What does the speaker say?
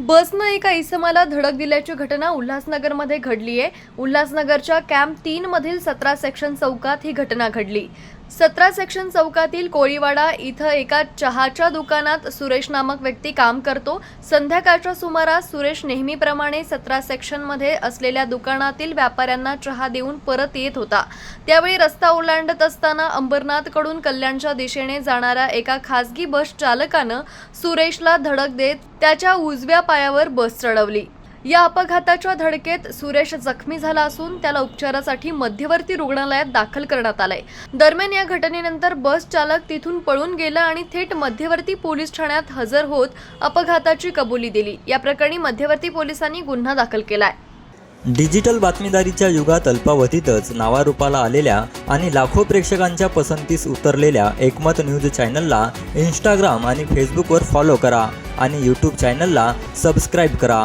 बसनं एका इसमाला धडक दिल्याची घटना उल्हासनगरमध्ये घडली आहे उल्हासनगरच्या कॅम्प तीन मधील सतरा सेक्शन चौकात ही घटना घडली. सतरा सेक्शन चौकातील कोळीवाडा इथं एका चहाच्या दुकानात सुरेश नामक व्यक्ती काम करतो. संध्याकाळच्या सुमारास सुरेश नेहमीप्रमाणे सतरा सेक्शनमध्ये असलेल्या दुकानातील व्यापाऱ्यांना चहा देऊन परत येत होता. त्यावेळी रस्ता ओलांडत असताना अंबरनाथकडून कल्याणच्या दिशेने जाणाऱ्या एका खासगी बस चालकानं सुरेशला धडक देत त्याच्या उजव्या पायावर बस चढवली. या अपघाताच्या धडकेत सुरेश जखमी झाला असून त्याला उपचारासाठी मध्यवर्ती रुग्णालयात दाखल करण्यात आलंय. दरम्यान या घटनेनंतर बस चालक तिथून पळून गेला आणि थेट मध्यवर्ती पोलीस ठाण्यात हजर होत अपघाताची कबुली दिली. या प्रकरणी मध्यवर्ती पोलिसांनी गुन्हा दाखल केलाय. डिजिटल बातमीदारीच्या युगात अल्पावधीतच नावारूपाला आलेल्या आणि लाखो प्रेक्षकांच्या पसंतीस उतरलेल्या एकमत न्यूज चॅनलला इंस्टाग्राम आणि फेसबुकवर फॉलो करा आणि यूट्यूब चॅनलला सबस्क्राईब करा.